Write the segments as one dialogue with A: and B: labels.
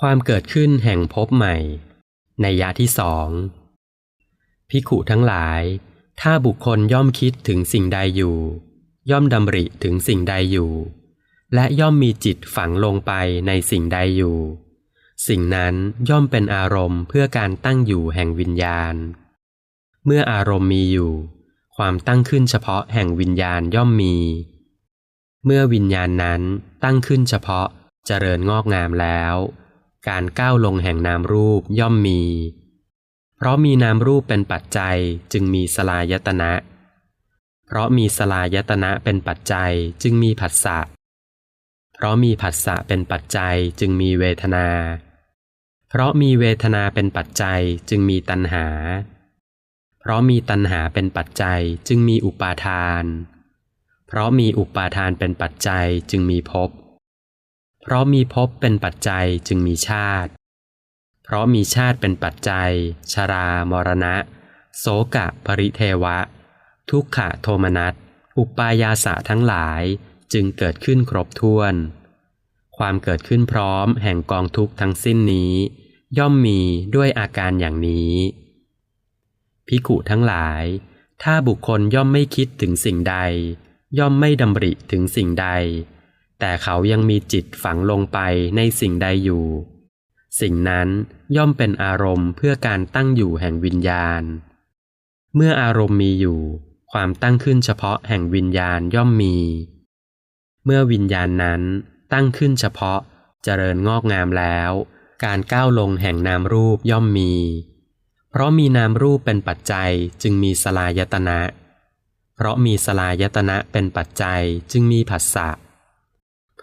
A: ความเกิดขึ้นแห่งภพใหม่ ในยะที่สองพิขุทั้งหลาย ถ้าบุคคลย่อมคิดถึงสิ่งใดอยู่ ย่อมดำริถึงสิ่งใดอยู่ และย่อมมีจิตฝังลงไปในสิ่งใดอยู่ สิ่งนั้นย่อมเป็นอารมณ์เพื่อการตั้งอยู่แห่งวิญญาณ เมื่ออารมณ์มีอยู่ ความตั้งขึ้นเฉพาะแห่งวิญญาณย่อมมี เมื่อวิญญาณนั้นตั้งขึ้นเฉพาะเจริญงอกงามแล้ว การก้าวลงแห่งนามรูปย่อมมี เพราะมีนามรูปเป็นปัจจัยจึงมีสลายตนะ เพราะมีสลายตนะเป็นปัจจัยจึงมีผัสสะ เพราะมีผัสสะเป็นปัจจัยจึงมีเวทนา เพราะมีเวทนาเป็นปัจจัยจึงมีตัณหา เพราะมีตัณหาเป็นปัจจัยจึงมีอุปาทาน เพราะมีอุปาทานเป็นปัจจัยจึงมีภพ เพราะมีภพเป็นปัจจัยจึงมีชาติ เพราะมีชาติเป็นปัจจัย ชรา มรณะ โสกะ ปริเทวะ ทุกขะโทมนัส อุปายาสะทั้งหลายจึงเกิดขึ้นครบถ้วน ความเกิดขึ้นพร้อมแห่งกองทุกข์ทั้งสิ้นนี้ ย่อมมีด้วยอาการอย่างนี้ พิกุทั้งหลาย ถ้าบุคคลย่อมไม่คิดถึงสิ่งใด ย่อมไม่ดำริถึงสิ่งใด แต่เขายังมีจิตฝังลงไปในสิ่งใดอยู่ สิ่งนั้นย่อมเป็นอารมณ์เพื่อการตั้งอยู่แห่งวิญญาณ เมื่ออารมณ์มีอยู่ ความตั้งขึ้นเฉพาะแห่งวิญญาณย่อมมี เมื่อวิญญาณนั้นตั้งขึ้นเฉพาะเจริญงอกงามแล้ว การก้าวลงแห่งนามรูปย่อมมี เพราะมีนามรูปเป็นปัจจัยจึงมีสลายตนะ เพราะมีสลายตนะเป็นปัจจัยจึงมีผัสสะเ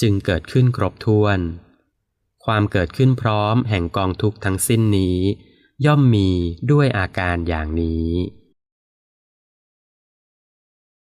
A: จึงเกิดขึ้นครบถ้วน ความเกิดขึ้นพร้อมแห่งกองทุกทั้งสิ้นนี้ ย่อมมีด้วยอาการอย่างนี้